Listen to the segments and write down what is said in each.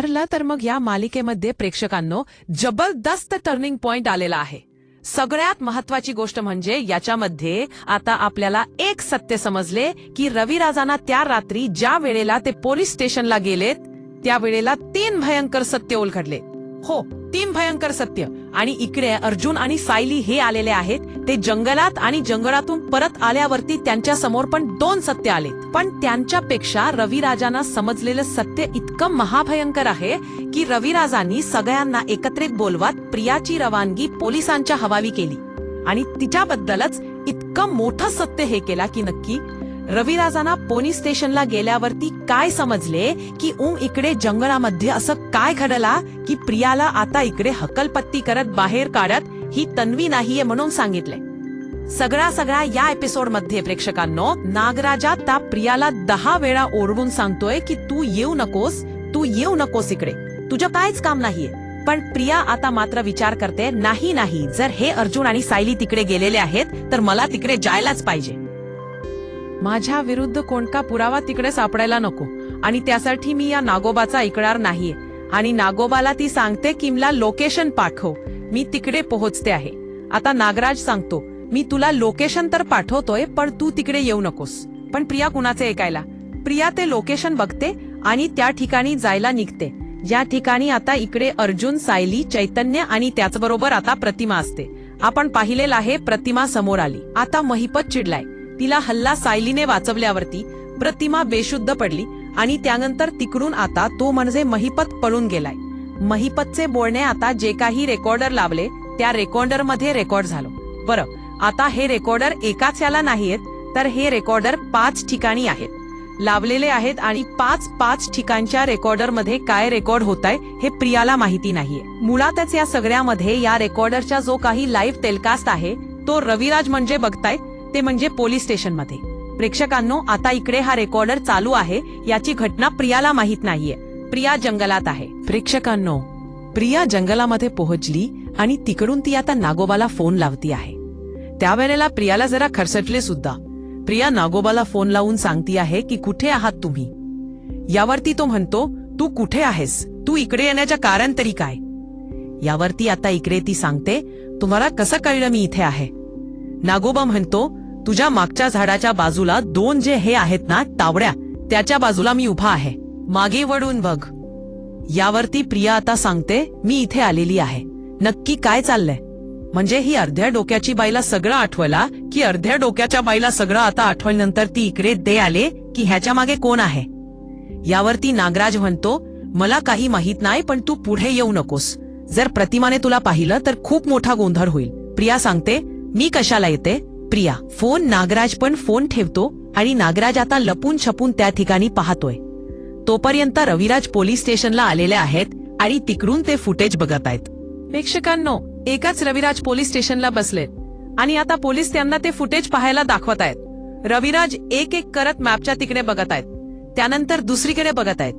ठरलं तर मग या मालिकेमध्ये प्रेक्षकांनो जबरदस्त टर्निंग पॉइंट आलेला आहे. सगळ्यात महत्वाची गोष्ट म्हणजे याच्यामध्ये आता आपल्याला एक सत्य समजले की रविराजांना त्या रात्री ज्या वेळेला ते पोलीस स्टेशनला गेलेत त्या वेळेला तीन भयंकर सत्य उलगडले. हो तीन भयंकर सत्य. आणि इकडे अर्जुन आणि सायली हे आलेले आहेत. ते जंगलात आणि जंगलातून परत आल्यावरती त्यांच्यासमोर पण दोन सत्य आले पण त्यांच्यापेक्षा रविराजांना समजलेलं सत्य इतकं महाभयंकर आहे की रविराजांनी सगळ्यांना एकत्रित बोलवत प्रियाची रवानगी पोलिसांच्या हवावी केली. आणि तिच्याबद्दलच इतकं मोठं सत्य हे केला की नक्की रविराजांना पोलीस स्टेशनला गेल्यावरती काय समजले की ऊं इकडे जंगलामध्ये असं काय घडला की प्रियाला आता इकडे हकलपत्ती करत बाहेर काढत ही तन्वी नाहीये म्हणून सांगितले. सगळा सगळा या एपिसोडमध्ये प्रेक्षकांनो नागराजा त्या प्रियाला दहा वेळा ओरडून सांगतोय की तू येऊ नकोस तू येऊ नकोस इकडे. तुझं काहीच काम नाहीये. पण प्रिया आता मात्र विचार करते नाही नाही जर हे अर्जुन आणि सायली तिकडे गेलेले आहेत तर मला तिकडे जायलाच पाहिजे. माझ्या विरुद्ध कोणता पुरावा तिकडे सापडायला नको? आणि त्यासाठी मी या नागोबाचा ऐकणार नाहीये. आणि नागोबाला ती सांगते की मला लोकेशन पाठव. मी तिकडे पोहोचते आहे. आता नागराज सांगतो मी तुला लोकेशन तर पाठवतोय पण तू तिकडे येऊ नकोस. पण प्रिया कुणाचे ऐकायला? प्रिया ते लोकेशन बघते आणि त्या ठिकाणी जायला निघते. ज्या ठिकाणी आता इकडे अर्जुन सायली चैतन्य आणि त्याचबरोबर आता प्रतिमा असते. आपण पाहिलेलं आहे प्रतिमा समोर आली. आता महिपत चिडलाय. तिला हल्ला सायलीने वाचवल्यावरती प्रतिमा बेशुद्ध पडली आणि त्यानंतर तिकडून आता तो म्हणजे महिपत पळून गेलाय. महिपतचे बोलणे आता जे काही रेकॉर्डर लावले त्या रेकॉर्डरमध्ये रेकॉर्ड झालं. बरं आता हे रेकॉर्डर एकाच याला नाहीयेत तर हे रेकॉर्डर पाच ठिकाणी आहेत. लावलेले आहेत आणि पाच पाच ठिकाणच्या रेकॉर्डरमध्ये काय रेकॉर्ड होत आहे हे प्रियाला माहिती नाहीये. मुळातच या सगळ्यामध्ये या रेकॉर्डरचा जो काही लाईव्ह टेलिकास्ट आहे तो रविराज म्हणजे बघताय ते म्हणजे पोलीस स्टेशनमध्ये. प्रेक्षकांनो आता इकडे हा रेकॉर्डर चालू आहे याची घटना प्रियाला माहीत नाहीये. प्रिया जंगलात आहे. प्रेक्षकांनो प्रिया जंगलामध्ये पोहोचली आणि तिकडून ती आता नागोबाला फोन लावती आहे. त्यावेळेला प्रियाला जरा खरसटले सुद्धा. प्रिया नागोबाला फोन लावून सांगती आहे की कुठे आहात तुम्ही? यावरती तो म्हणतो तू कुठे आहेस? तू इकडे येण्याच्या कारण तरी काय? यावरती आता इकडे ती सांगते तुम्हाला कसं कळलं मी इथे आहे? नागोबा म्हणतो तुझ्या मागच्या झाडाच्या बाजूला दोन जे हे आहेत ना तावड्या त्याच्या बाजूला मी उभा आहे. मागे वळून बघ. यावरती प्रिया आता सांगते मी इथे आलेली आहे. नक्की काय चाललंय? म्हणजे ही अर्ध्या डोक्याची बाईला सगळं आठवला की अर्ध्या डोक्याच्या बाईला सगळं आता आठवल्यानंतर ती इकडे दे आले की ह्याच्या मागे कोण आहे? यावरती नागराज म्हणतो मला काही माहीत नाही पण तू पुढे येऊ नकोस. जर प्रतिमाने तुला पाहिलं तर खूप मोठा गोंधळ होईल. प्रिया सांगते मी कशाला येते? प्रिया फोन नागराज पण फोन ठेवतो आणि नागराज आता लपून छपून त्या ठिकाणी पाहतोय. तोपर्यंत रविराज पोलीस स्टेशनला आलेले आहेत आणि तिकडून ते फुटेज बघत आहेत. प्रेक्षकांनो एकाच रविराज पोलीस स्टेशनला बसले आणि आता पोलीस त्यांना ते फुटेज पाहायला दाखवत आहेत. रविराज एक एक करत मॅपच्या तिकडे बघत आहेत. त्यानंतर दुसरीकडे बघत आहेत.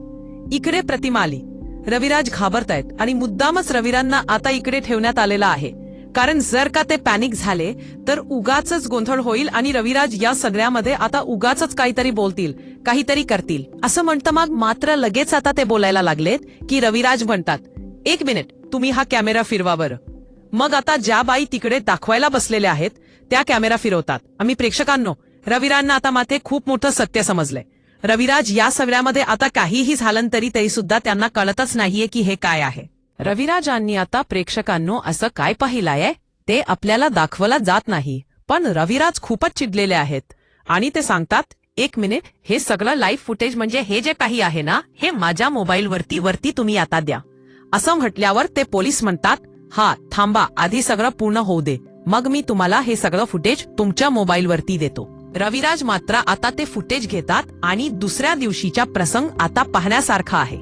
इकडे प्रतिमा आली. रविराज घाबरतायत आणि मुद्दामच रविरांना आता इकडे ठेवण्यात आलेला आहे. कारण जर का ते पॅनिक झाले तर उगाच गोंधळ होईल आणि रविराज या सगळ्यामध्ये आता उगाच काहीतरी बोलतील काहीतरी करतील. असं म्हणतं मग मात्र लगेच आता ते बोलायला लागलेत की रविराज म्हणतात एक मिनिट तुम्ही हा कॅमेरा फिरवा बरं. मग आता ज्या बाई तिकडे दाखवायला बसलेल्या आहेत त्या कॅमेरा फिरवतात. आम्ही प्रेक्षकांनो रविराजना आता माथे खूप मोठं सत्य समजलंय. रविराज या सगळ्यामध्ये आता काहीही झालं तरी तरी सुद्धा त्यांना कळतच नाहीये की हे काय आहे. रविराजांनी आता प्रेक्षकांनो असं काय पाहिलंय? ते आपल्याला दाखवलं जात नाही पण रविराज खूपच चिडलेले आहेत. आणि ते सांगतात एक मिनिट हे सगळं लाईव्ह फुटेज म्हणजे हे जे काही आहे ना हे माझ्या मोबाईल वरती वरती तुम्ही आता द्या. असं म्हटल्यावर ते पोलीस म्हणतात हा थांबा आधी सगळं पूर्ण होऊ दे. मग मी तुम्हाला हे सगळं फुटेज तुमच्या मोबाईल वरती देतो. रविराज मात्र आता ते फुटेज घेतात आणि दुसऱ्या दिवशीचा प्रसंग आता पाहण्यासारखा आहे.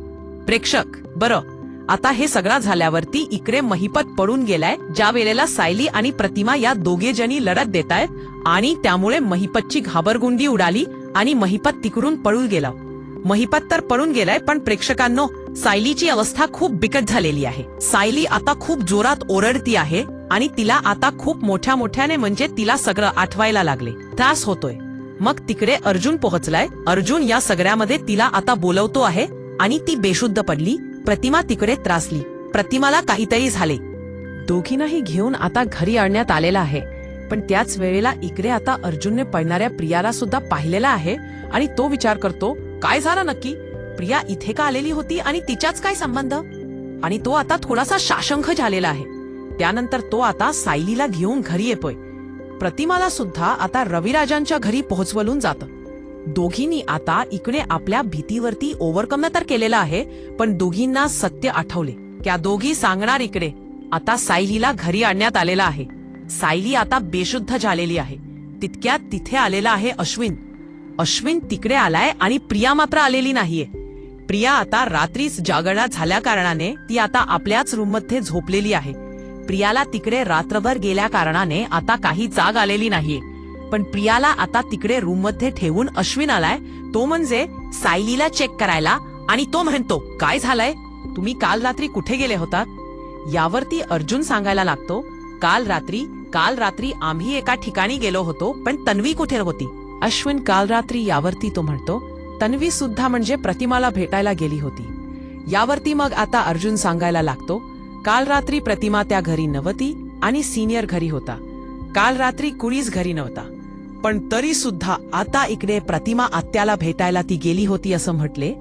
प्रेक्षक बरं आता हे सगळं झाल्यावरती इकडे महिपत पडून गेलाय ज्या वेळेला सायली आणि प्रतिमा या दोघे जणी लढत देत आहेत आणि त्यामुळे महिपतची घाबरगुंडी उडाली आणि महिपत तिकडून पळून गेला. महिपत तर पळून गेलाय पण प्रेक्षकांनो सायलीची अवस्था खूप बिकट झालेली आहे. सायली आता खूप जोरात ओरडती आहे आणि तिला आता खूप मोठ्या मोठ्याने म्हणजे तिला सगळं आठवायला लागले. त्रास होतोय. मग तिकडे अर्जुन पोहोचलाय. अर्जुन या सगळ्यामध्ये तिला आता बोलवतो आहे आणि ती बेशुद्ध पडली. प्रतिमा तिकडे त्रासली. प्रतिमाला काहीतरी झाले. दोघींनाही घेऊन आता घरी आणण्यात आलेला आहे. पण त्याच वेळेला इकडे आता अर्जुनने पडणाऱ्या प्रियाला सुद्धा पाहिलेला आहे आणि तो विचार करतो काय झालं नक्की? प्रिया इथे का आलेली होती आणि तिच्याच काय संबंध? आणि तो आता थोडासा शाशंख झालेला आहे. त्यानंतर तो आता सायलीला घेऊन घरी येतोय. प्रतिमाला सुद्धा आता रविराजांच्या घरी पोहोचवलून जातं. दोघींनी आता इकडे आपल्या भीतीवरती ओव्हरकम तर केलेलं आहे पण दोघींना सत्य आठवले. त्या दोघी सांगणार इकडे आता सायलीला घरी आणण्यात आलेला आहे. सायली आता बेशुद्ध झालेली आहे. तितक्यात तिथे आलेला आहे अश्विन. अश्विन तिकडे आलाय आणि प्रिया मात्र आलेली नाहीये. प्रिया आता रात्रीच जागरणा झाल्या कारणाने ती आता आपल्याच रूममध्ये झोपलेली आहे. प्रियाला तिकडे रात्रभर गेल्या कारणाने आता काही जाग आलेली नाहीये. पण प्रियाला आता तिकडे रूममध्ये ठेवून अश्विन आलाय. तो म्हणजे सायलीला चेक करायला आणि तो म्हणतो काय झालंय? तुम्ही काल रात्री कुठे गेले होतात यावरती अर्जुन सांगायला लागतो काल रात्री काल रात्री आम्ही एका ठिकाणी गेलो होतो पण तन्वी कुठे होती? अश्विन काल रात्री यावरती तो म्हणतो तन्वी सुद्धा म्हणजे प्रतिमाला भेटायला गेली होती. यावरती मग आता अर्जुन सांगायला लागतो काल रात्री प्रतिमा त्या घरी नव्हती आणि सिनियर घरी होता. काल रात्री कुणीच घरी नव्हता. पण तरी सुद्धा आता इकडे प्रतिमा आत्याला भेटायला ती गेली होती असं म्हटले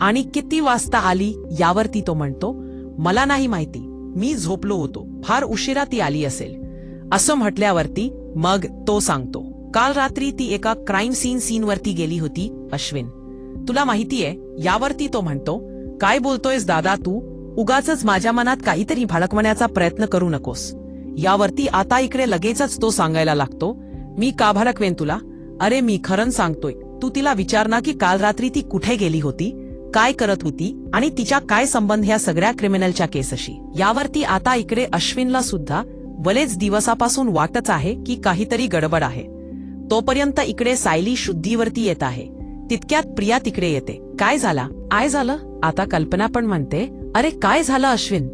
आणि किती वाजता आली? यावरती तो म्हणतो मला नाही माहिती. मी झोपलो होतो. फार उशिरा ती आली असेल. असं म्हटल्यावरती मग तो सांगतो काल रात्री ती एका क्राईम सीन सीन वरती गेली होती अश्विन. तुला माहितीये यावरती तो म्हणतो काय बोलतोयस दादा तू? उगाच माझ्या मनात काहीतरी भडकवण्याचा प्रयत्न करू नकोस. यावरती आता इकडे लगेचच तो सांगायला लागतो मी का भडकवेन तुला? अरे मी खरं सांगतोय तू तिला विचार ना की काल रात्री ती कुठे गेली होती काय करत होती आणि तिच्या काय संबंध ह्या सगळ्या क्रिमिनलच्या केसशी. यावरती आता इकडे अश्विनला सुद्धा बलेच दिवसापासून वाटच आहे की काहीतरी गडबड आहे. तोपर्यंत इकडे सायली शुद्धीवरती येत आहे. तितक्यात प्रिया तिकडे येते. काय झाला? काय झालं? आता कल्पना पण म्हणते. अरे काय झालं अश्विन?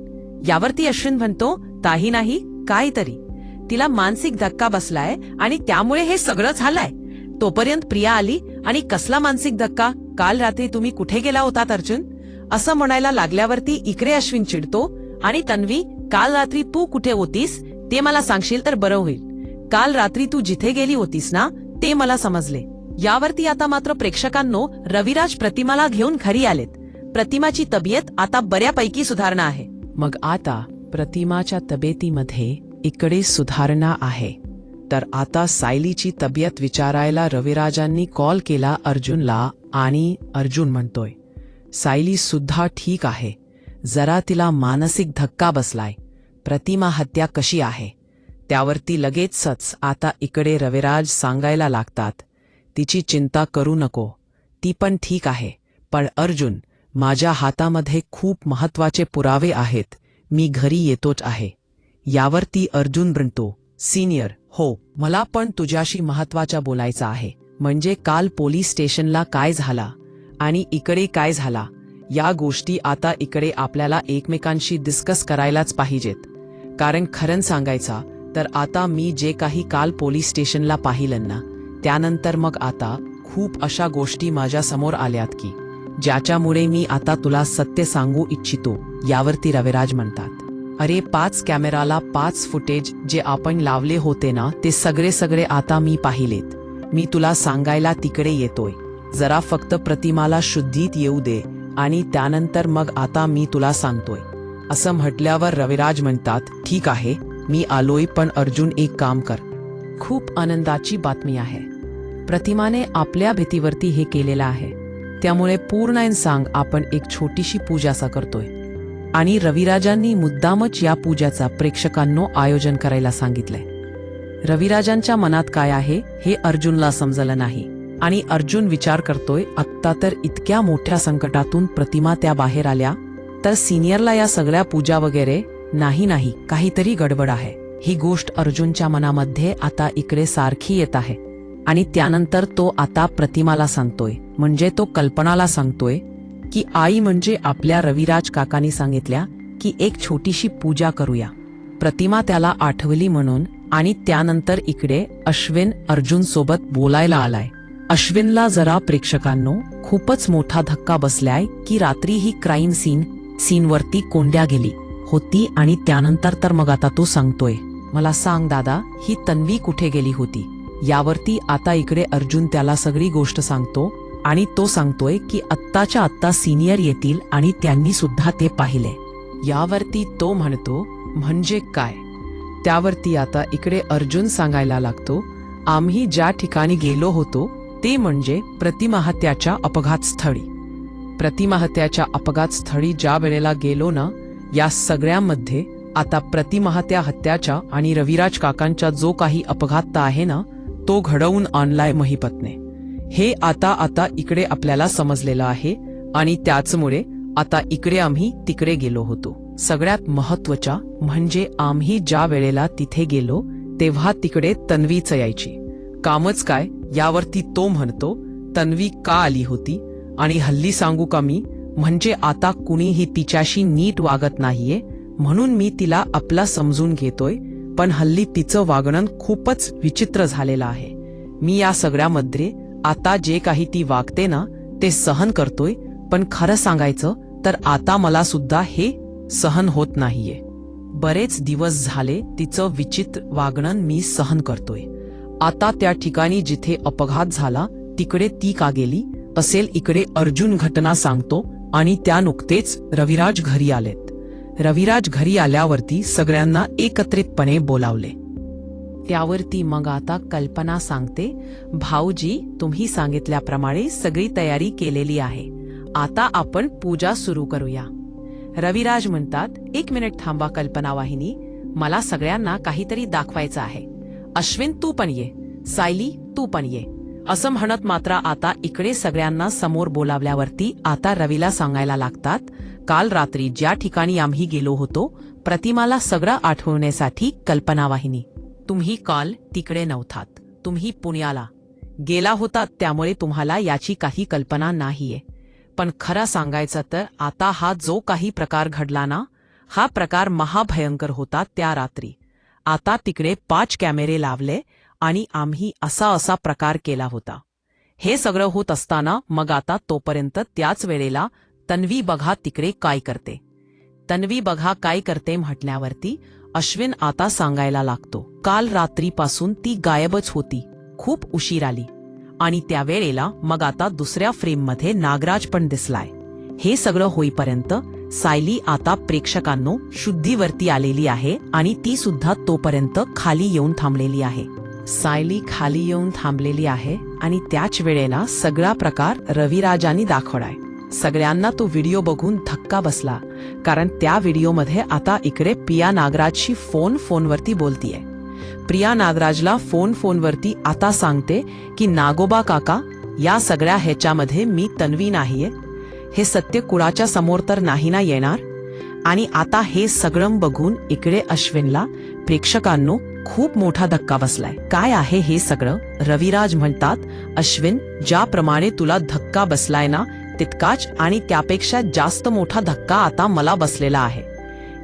यावरती अश्विन म्हणतो काही नाही काहीतरी. तिला मानसिक धक्का बसलाय आणि त्यामुळे हे सगळं झालंय. तोपर्यंत प्रिया आली आणि कसला मानसिक धक्का? काल रात्री तुम्ही कुठे गेला होतात अर्जुन? असं म्हणायला लागल्यावरती इकडे अश्विन चिडतो आणि तन्वी काल रात्री तू कुठे होतीस? ते मला सांगशील तर बरं होईल. काल रात्री तू जिथे गेली होतीस ना ते मला समजले. यावरती आता मात्र प्रेक्षकांनो रविराज प्रतिमाला घेऊन घरी आलेत. प्रतिमाची तब्येत आता बऱ्यापैकी सुधारणा आहे. मग आता प्रतिमाच्या तब्येतीमध्ये इकडे सुधारणा आहे. तर आता सायलीची तब्येत विचारायला रविराजांनी कॉल केला अर्जुनला आणि अर्जुन म्हणतोय सायली सुद्धा ठीक आहे. जरा तिला मानसिक धक्का बसलाय. प्रतिमा हत्या कशी आहे? त्यावरती लगेचच आता इकडे रविराज सांगायला लागतात तिची चिंता करू नको. ती पण ठीक आहे. पण अर्जुन माझ्या हातामध्ये खूप महत्त्वाचे पुरावे आहेत. मी घरी येतोच आहे. यावरती अर्जुन म्हणतो सिनियर हो मला पण तुझ्याशी महत्त्वाच्या बोलायचं आहे. म्हणजे काल पोलीस स्टेशनला काय झाला आणि इकडे काय झाला? या गोष्टी आता इकडे आपल्याला एकमेकांशी डिस्कस करायलाच पाहिजेत. कारण खरं सांगायचा तर आता मी जे काही काल पोलीस स्टेशनला पाहिलं ना त्यानंतर मग आता खूप अशा गोष्टी माझ्यासमोर आल्यात की ज्याच्यामुळे मी आता तुला सत्य सांगू इच्छितो यावरती रविराज म्हणतात. अरे पाच कॅमेराला पाच फुटेज जे आपण लावले होते ना ते सगळे सगळे आता मी पाहिलेत. मी तुला सांगायला तिकडे येतोय. जरा फक्त प्रतिमाला शुद्धीत येऊ दे आणि त्यानंतर मग आता मी तुला सांगतोय. असं म्हटल्यावर रविराज म्हणतात ठीक आहे मी आलोय पण अर्जुन एक काम कर. खूप आनंदाची बातमी आहे. प्रतिमाने आपल्या भीतीवरती हे केलेलं आहे. त्यामुळे पूर्ण सांग आपण एक छोटीशी पूजासा करतोय. आणि रविराजांनी मुद्दामच या पूजाचा प्रेक्षकांनो आयोजन करायला सांगितलंय. रविराजांच्या मनात काय आहे हे अर्जुनला समजलं नाही. आणि अर्जुन विचार करतोय आत्ता तर इतक्या मोठ्या संकटातून प्रतिमा त्या बाहेर आल्या तर सिनियरला या सगळ्या पूजा वगैरे नाही नाही काहीतरी गडबड आहे. ही गोष्ट अर्जुनच्या मनामध्ये आता इकडे सारखी येत आहे. आणि त्यानंतर तो आता प्रतिमाला सांगतोय म्हणजे तो कल्पनाला सांगतोय की आई म्हणजे आपल्या रविराज काकांनी सांगितल्या की एक छोटीशी पूजा करूया. प्रतिमा त्याला आठवली म्हणून आणि त्यानंतर इकडे अश्विन अर्जुन सोबत बोलायला आलाय. अश्विनला जरा प्रेक्षकांनो खूपच मोठा धक्का बसलाय की रात्री ही क्राईम सीन सीनवरती कोंड्या गेली होती आणि त्यानंतर तर मग आता तो सांगतोय मला सांग दादा ही तन्वी कुठे गेली होती? यावरती आता इकडे अर्जुन त्याला सगळी गोष्ट सांगतो आणि तो सांगतोय की आत्ताच्या आत्ता सिनियर येतील आणि त्यांनी सुद्धा ते पाहिले. यावरती तो म्हणतो म्हणजे काय? त्यावरती आता इकडे अर्जुन सांगायला लागतो आम्ही ज्या ठिकाणी गेलो होतो ते म्हणजे प्रतिमाहत्याच्या अपघातस्थळी. प्रतिमाहत्याच्या अपघातस्थळी ज्या वेळेला गेलो ना या सगळ्यामध्ये आता प्रतिमाहत्या हत्याच्या आणि रविराज काकांचा जो काही अपघात आहे ना तो घडवून आणलाय महिपतने. हे आता आता इकडे आपल्याला समजलेलं आहे आणि त्याचमुळे आता इकडे आम्ही तिकडे गेलो होतो. सगळ्यात महत्त्वाच्या म्हणजे आम्ही ज्या वेळेला तिथे गेलो तेव्हा तिकडे तन्वीच यायची. कामच काय यावरती तो म्हणतो तन्वी का आली होती? आणि हल्ली सांगू का मी? म्हणजे आता कुणीही तिच्याशी नीट वागत नाहीये म्हणून मी तिला आपला समजून घेतोय पण हल्ली तिचं वागणं खूपच विचित्र झालेलं आहे. मी या सगळ्यामध्ये आता जे काही ती वागते ना ते सहन करतोय पण खरं सांगायचं तर आता मला सुद्धा हे सहन होत नाहीये. बरेच दिवस झाले तिचं विचित्र वागणं मी सहन करतोय. आता त्या ठिकाणी जिथे अपघात झाला तिकडे ती का गेली? असेल इकडे अर्जुन घटना सांगतो आणि त्या नुकतेच रविराज घरी आलेत. रविराज घरी आल्यावरती सगळ्यांना एकत्रितपणे बोलावले. त्यावरती मग आता कल्पना सांगते. भाऊजी तुम्ही सांगितल्याप्रमाणे सगळी तयारी केलेली आहे. आता आपण पूजा सुरू करूया. रविराज म्हणतात एक मिनिट थांबा कल्पना वाहिनी. मला सगळ्यांना काहीतरी दाखवायचं आहे. अश्विन तू पण ये. सायली तू पण ये. असं म्हणत मात्र आता इकडे सगळ्यांना समोर बोलावल्यावरती आता रवीला सांगायला लागतात काल रात्री ज्या ठिकाणी आम्ही गेलो होतो प्रतिमाला सगळं आठवण्यासाठी कल्पना वाहिनी. तुम्ही काल तिकडे नव्हतात. तुम्ही पुण्याला गेला होता त्यामुळे तुम्हाला याची काही कल्पना नाहीये. पण खरं सांगायचं तर आता हा जो काही प्रकार घडला ना हा प्रकार महाभयंकर होता त्या रात्री. आता तिकडे पाच कॅमेरे लावले आणि आम्ही असा असा प्रकार केला होता. हे सगळं होत असताना मग आता तोपर्यंत त्याच वेळेला तन्वी बघा तिकडे काय करते. तन्वी बघा काय करते म्हटल्यावरती अश्विन आता सांगायला लागतो. काल रात्रीपासून ती गायबच होती. खूप उशीर आली. आणि त्यावेळेला मग आता दुसऱ्या फ्रेममध्ये नागराज पण दिसलाय. हे सगळं होईपर्यंत सायली आता प्रेक्षकांनो शुद्धीवरती आलेली आहे आणि ती सुद्धा तोपर्यंत खाली येऊन थांबलेली आहे. सायली खाली येऊन थांबलेली आहे आणि त्याच वेळेला सगळा प्रकार रविराजांनी दाखवलाय. सगळ्यांना तो व्हिडिओ बघून धक्का बसला कारण त्या व्हिडिओमध्ये आता इकडे पिया नागराजशी फोन फोनवरती बोलतीये. प्रिया नागराजला फोन फोनवरती आता सांगते की नागोबा काका या सगळ्या ह्याच्यामध्ये मी तन्वी नाहीये. हे सत्य कुळाच्या समोर तर नाही ना येणार? आणि आता हे सगळं बघून इकडे अश्विनला प्रेक्षकांनो खूप मोठा धक्का बसलाय. काय आहे हे सगळं? रविराज म्हणतात अश्विन ज्याप्रमाणे तुला धक्का बसलाय ना तितकाच आणि त्यापेक्षा जास्त मोठा धक्का आता मला बसलेला आहे.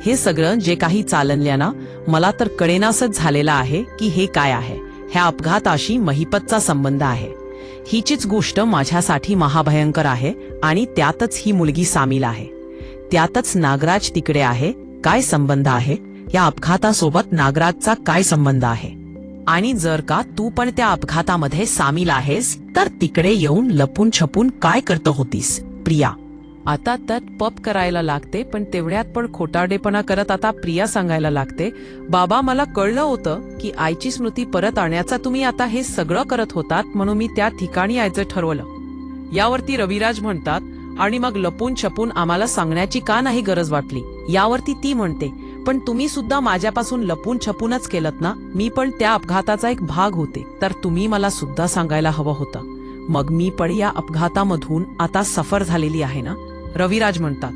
हे सगळं जे काही चालल्यानं मला तर कळेनासच झालेलं आहे की हे काय आहे ह्या अपघाताशी महिपतचा संबंध आहे. हिचीच गोष्ट माझ्यासाठी महाभयंकर आहे आणि त्यातच ही मुलगी सामील आहे. त्यातच नागराज तिकडे आहे काय संबंध आहे? या अपघातासोबत नागराजचा काय संबंध आहे? आणि जर का तू पण त्या अपघातामध्ये सामील आहेस तर तिकडे येऊन लपून छपून काय करत होतीस? प्रिया. आता तर पप करायला लागते पण तेवढ्यात पण खोटारडेपणा करत आता प्रिया सांगायला लागते बाबा मला कळलं होतं की आईची स्मृती परत आणण्याचा तुम्ही आता हे सगळं करत होतात म्हणून मी त्या ठिकाणी यायचं ठरवलं. यावरती रविराज म्हणतात आणि मग लपून छपून आम्हाला सांगण्याची का नाही गरज वाटली? यावरती ती म्हणते पण तुम्ही सुद्धा माझ्यापासून लपून छपूनच केलत ना? मी पण त्या अपघाताचा एक भाग होते. तर तुम्ही मला सुद्धा सांगायला हवं होतं. मग मी पण या अपघातामधून आता सफर झालेली आहे ना? रविराज म्हणतात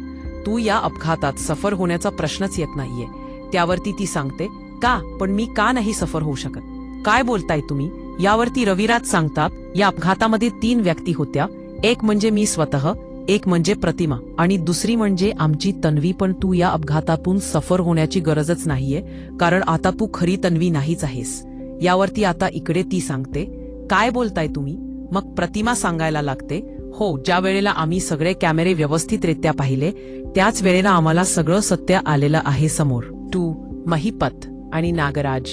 तू या अपघातात सफर होण्याचा प्रश्नच येत नाहीये. त्यावरती ती सांगते का? पण मी का नाही सफर होऊ शकत? काय बोलताय तुम्ही? यावरती रविराज सांगतात या अपघातामध्ये तीन व्यक्ती होत्या. एक म्हणजे मी स्वतः एक म्हणजे प्रतिमा आणि दुसरी म्हणजे आमची तन्वी. पण तू या अपघातातून सफर होण्याची गरजच नाहीये कारण आता तू खरी तन्वी नाहीच आहेस. यावरती आता इकडे ती सांगते काय बोलताय तुम्ही? मग प्रतिमा सांगायला लागते हो ज्या वेळेला आम्ही सगळे कॅमेरे व्यवस्थितरित्या पाहिले त्याच वेळेला आम्हाला सगळं सत्य आलेलं आहे समोर. तू महिपत आणि नागराज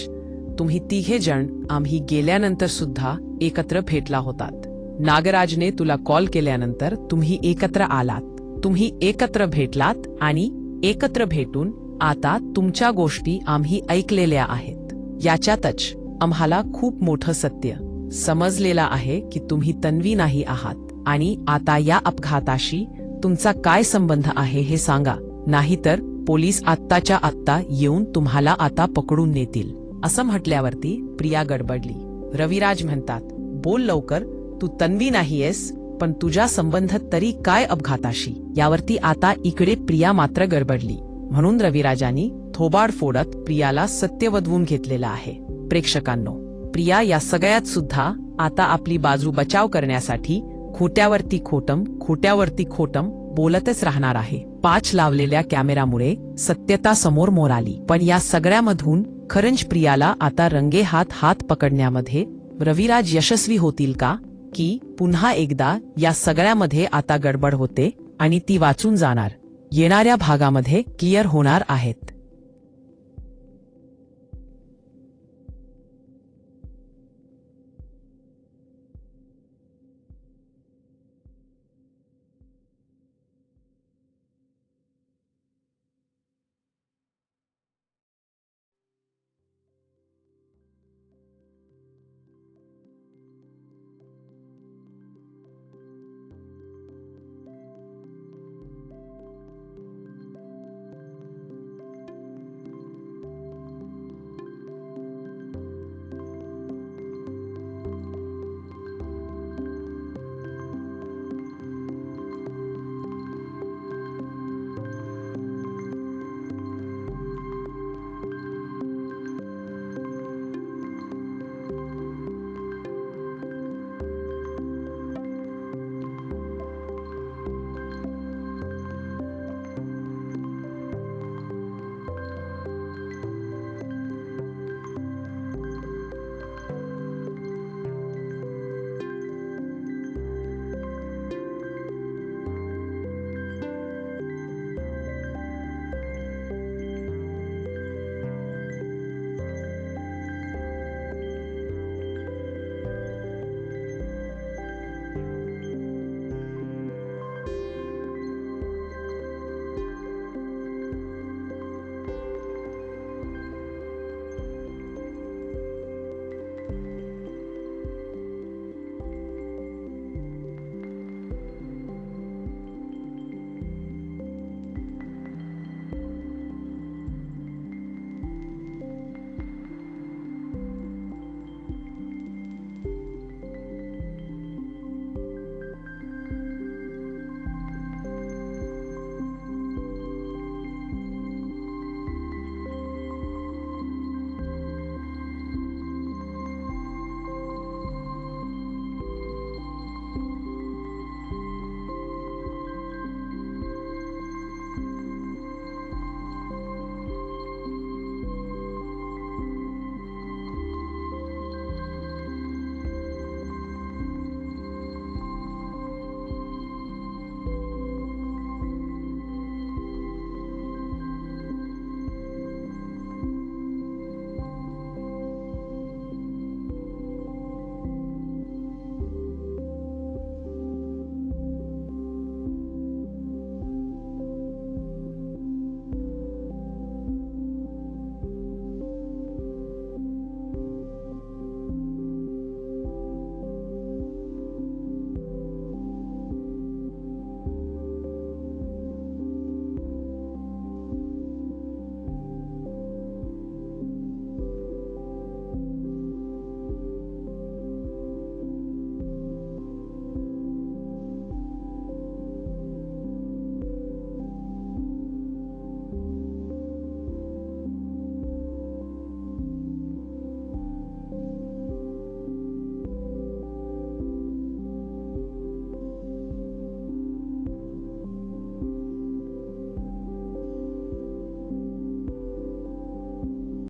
तुम्ही तिघे जण आम्ही गेल्यानंतर सुद्धा एकत्र भेटला होतात. नागराजने तुला कॉल केल्यानंतर तुम्ही एकत्र आलात. तुम्ही एकत्र भेटलात आणि एकत्र भेटून आता तुमच्या गोष्टी आम्ही ऐकलेल्या आहेत. याच्यातच आम्हाला खूप मोठं सत्य समजलेलं आहे की तुम्ही तन्वी नाही आहात आणि आता या अपघाताशी तुमचा काय संबंध आहे हे सांगा. नाहीतर पोलीस आत्ताच्या आत्ता येऊन तुम्हाला आता पकडून नेतील. असं म्हटल्यावरती प्रिया गडबडली. रविराज म्हणतात बोल लवकर तू तन्वी नाहीयेस पण तुझ्या संबंधात तरी काय अपघाताशी? यावरती आता इकडे प्रिया मात्र गडबडली. म्हणून रविराजांनी थोबाड फोडत प्रियाला सत्य वधवून घेतलेलं आहे. प्रेक्षकांनो प्रिया या सगळ्यात सुद्धा आता आपली बाजू बचाव करण्यासाठी खोट्यावरती खोटम खोट्यावरती खोटम बोलतच राहणार आहे. पाच लावलेल्या कॅमेरामुळे सत्यता समोर मोर आली पण या सगळ्यामधून खरंच प्रियाला आता रंगे हात हात पकडण्यामध्ये रविराज यशस्वी होतील का? की पुन्हा एकदा या सगळ्यामध्ये आता गडबड होते आणि ती वाचून जाणार. येणाऱ्या भागामध्ये क्लिअर होणार आहेत.